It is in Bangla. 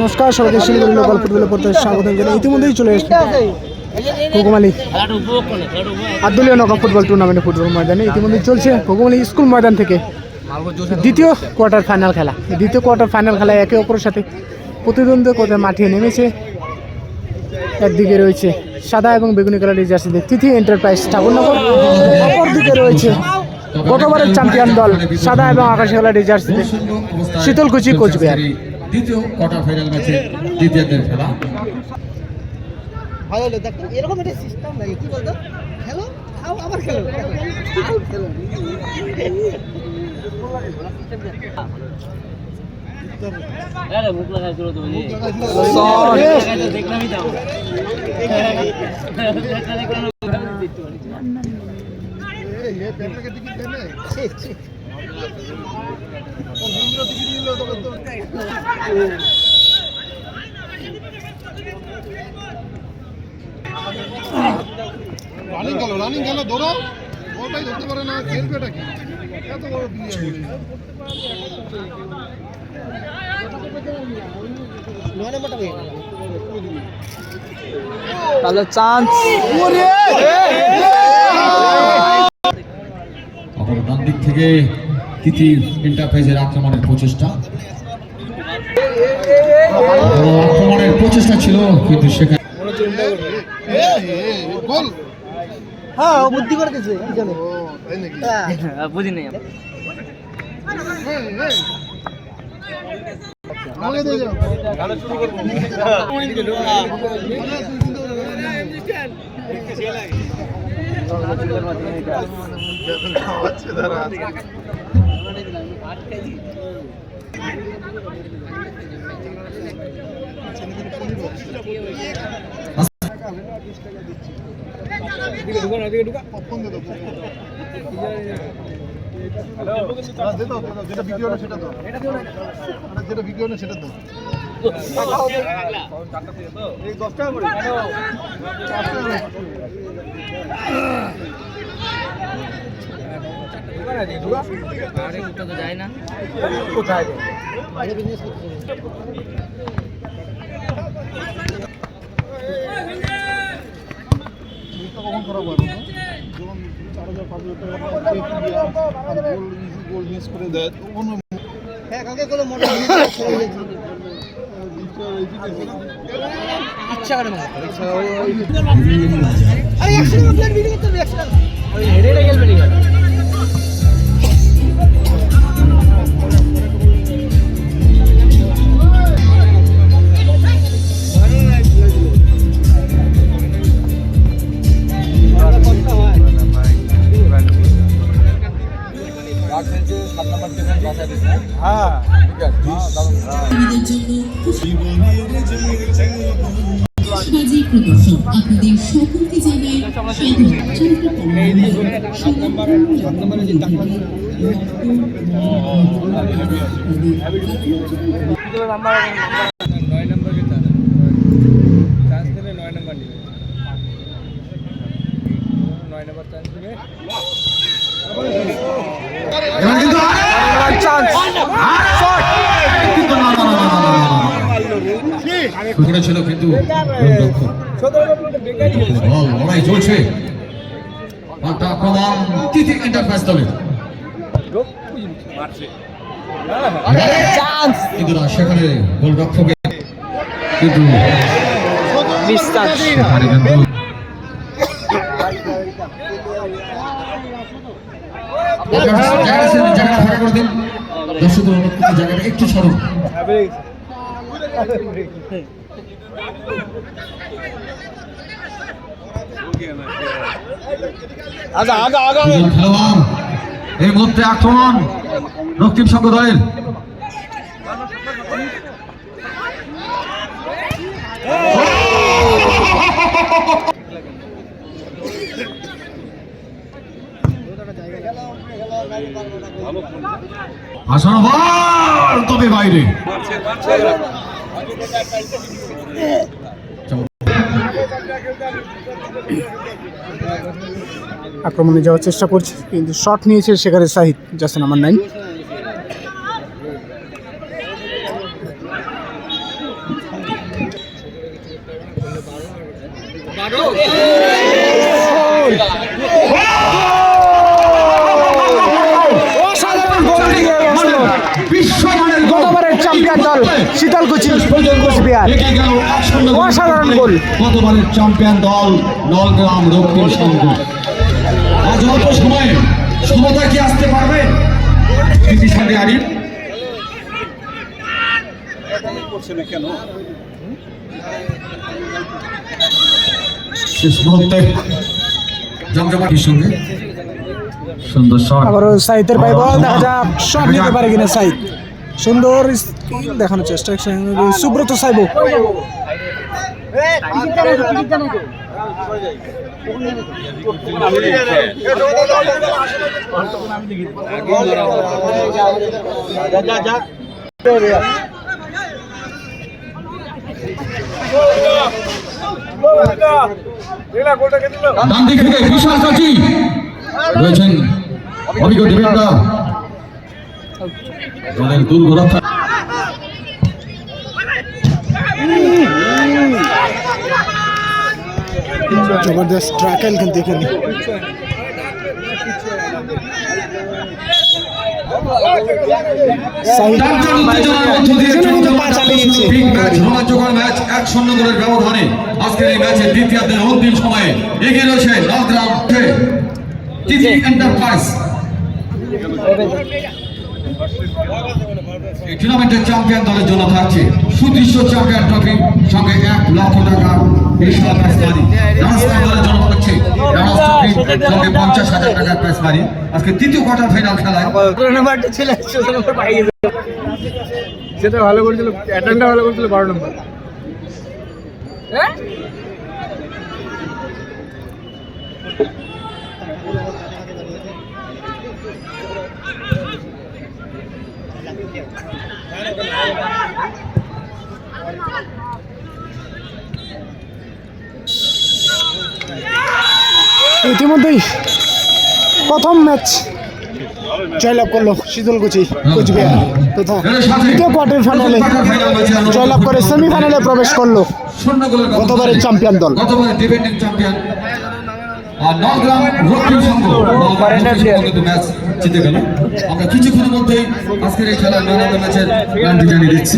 নমস্কার সবাইকে শিলিগুড়ি লোকাল ফুটবলে পড়তে স্বাগত জানাই। ইতিমধ্যেই চলে এসেছে। কোকোমালি আদলীয় নকা ফুটবল টুর্নামেন্টে ফুটবল ময়দানে ইতিমধ্যে চলছে কোকোমালি স্কুল ময়দান থেকে। দ্বিতীয় কোয়ার্টার ফাইনাল খেলা। দ্বিতীয় কোয়ার্টার ফাইনাল খেলায় একে অপরের সাথে প্রতিদ্বন্দ্বী কোথায় মাঠে নেমেছে। একদিকে রয়েছে সাদা এবং বেগুনি কালারের জার্সিতে তিথি এন্টারপ্রাইজ ঠাকুরনগর। অপরদিকে রয়েছে গতবারের চ্যাম্পিয়ন দল সাদা এবং আকাশি কালারের জার্সিতে শীতলকুচি কোচবিহার। দ্বিতীয় কোয়ার্টার ফাইনাল ম্যাচে দ্বিতীয়দের খেলা। ভালো হলো দেখো এরকম একটা সিস্টেম লাগে কি বলতো? খেলো খাও আবার খেলো। খাও, খেলো রানিং গেল রানিং গেল ধরো। বলটাই ধরতে পারে না খেলবেটা কি? এত বড় তাহলে চান্স। থেকে তিথি এন্টারপ্রাইজের আক্রমণের প্রচেষ্টা। আক্রমণের প্রচেষ্টা ছিল কিন্তু সেখানে হ্যাঁ বুদ্ধি করে দিয়েছে হ্যাঁ বুঝি নেই দাও, যেটা বিক্রি সেটা মানে যেটা বিক্রি সেটা এই দশ টাকা করে টাকা কখন খারাপ হয় না? টাকা ইজি মিস করে দেয় তখন হ্যাঁ কালকে মোটর ইচ্ছা করে না আরে একসাথে প্লেট ভিডিও করতে হবে একসাথে সাজি প্রদর্শন আপনাদের সকলকে জানাই স্বাগত। এবার কিন্তু কিন্তু না, না, না, না, না, না, সুযোগটা ছিল কিন্তু গোলরক্ষক। বল লড়াই চলছে। আক্রমণ তিথি দলের কিন্তু না সেখানে কিন্তু জায়গাটা ফাঁকা করে দিন। দর্শকদের জায়গাটা একটু সরুন খেলোয়াড় এই মুহূর্তে আক্রমণ রক্তিম সংঘ দলের আসানো তবে বাইরে। আক্রমণে যাওয়ার চেষ্টা করছে কিন্তু শট নিয়েছে সেখানে সাহিদ জাসেন নাম্বার নাইন অসাধারণ গোল দিয়ে বসল। বিশ্বমানের গোল। গতবারের দল শীতলকুচি কোচবিহার। অসাধারণ গোল। গতবারের চ্যাম্পিয়ন দল নলগ্রাম দক্ষিণ সংঘ। আজ অল্প সময়ে সমতা কি আসতে পারবে? কৃতি সাথে আরিফ শেষ মুহূর্তে জমজমাটির সঙ্গে। সুন্দর শট সাইতের পাই বল দেখা যাক শট নিতে পারে কিনা সাইদ সুন্দর দেখানোর চেষ্টা সুব্রত সাইব। ডান দিক থেকে রয়েছেন অভিজ্ঞ ডিফেন্ডার দুর্গরক্ষা জবরদস্ত ট্র্যাকেল কিন্তু এখানে ম্যাচ, এক শূন্য গোলের ব্যবধানে আজকের এই ম্যাচের দ্বিতীয়ার্ধের অন্তিম সময়ে এগিয়ে রয়েছে নলগ্রাম তিথি এন্টারপ্রাইজ এই টুর্নামেন্টের চ্যাম্পিয়ন দলের জন্য থাকছে সুদৃশ্য চ্যাম্পিয়ন ট্রফি সঙ্গে এক লক্ষ টাকা বিশাল প্রাইজ মানি রাজস্থান দলের জন্য থাকছে সঙ্গে পঞ্চাশ হাজার টাকার প্রাইজ মানি আজকে তৃতীয় কোয়ার্টার ফাইনাল খেলায়। সেটা ভালো করেছিল অ্যাটেন্ডটা ভালো করেছিল বারো নম্বর। ইতিমধ্যেই প্রথম ম্যাচ জয়লাভ করল শীতলকুচি কোচবিহার তথা দ্বিতীয় কোয়ার্টার ফাইনালে জয়লাভ করে সেমিফাইনালে প্রবেশ করল গতবারের চ্যাম্পিয়ন দল। আর নলগ্রাম রক্ষণ সংঘ কিন্তু ম্যাচ জিতে গেল। আমরা কিছুক্ষণের মধ্যেই আজকের এই খেলার ম্যান অফ দ্য ম্যাচের জানিয়ে দিচ্ছি